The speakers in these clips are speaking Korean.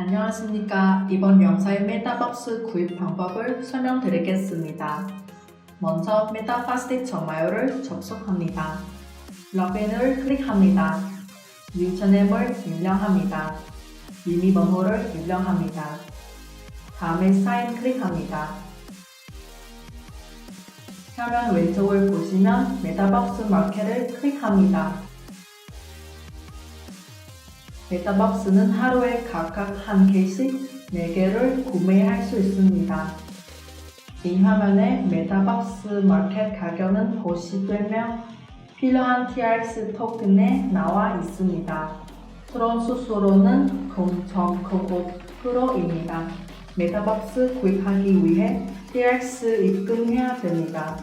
안녕하십니까. 이번 영상의 메타박스 구입 방법을 설명드리겠습니다. 먼저 메타파스틱 정마요를 접속합니다. 로그인을 클릭합니다. 유저네임을 입력합니다. 비밀번호를 입력합니다. 다음에 사인 클릭합니다. 화면 왼쪽을 보시면 메타박스 마켓을 클릭합니다. 메타박스는 하루에 각각 한 개씩 4개를 구매할 수 있습니다. 이 화면에 메타박스 마켓 가격은 보시되며 필요한 TRX 토큰에 나와 있습니다. 트론 수수료는 0.99%입니다. 메타박스 구입하기 위해 TRX 입금해야 됩니다.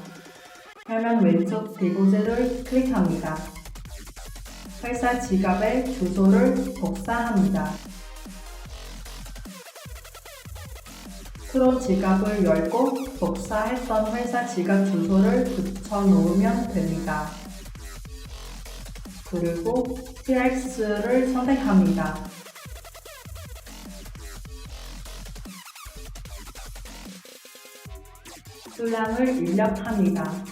화면 왼쪽 디고제를 클릭합니다. 회사 지갑의 주소를 복사합니다. 프로 지갑을 열고 복사했던 회사 지갑 주소를 붙여 놓으면 됩니다. 그리고 TX를 선택합니다. 수량을 입력합니다.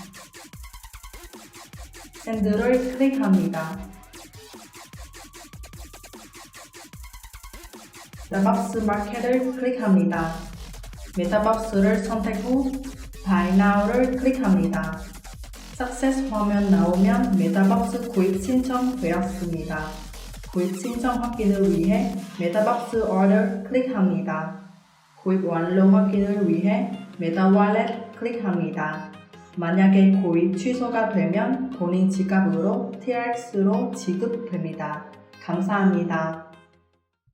샌드를 클릭합니다. 메타박스 마켓을 클릭합니다. 메타박스를 선택 후 Buy Now를 클릭합니다. Success 화면 나오면 메타박스 구입 신청 되었습니다. 구입 신청 확인을 위해 메타박스 Order 클릭합니다. 구입 완료 확인을 위해 메타 월렛 클릭합니다. 만약에 구입 취소가 되면 본인 지갑으로 TRX로 지급됩니다. 감사합니다.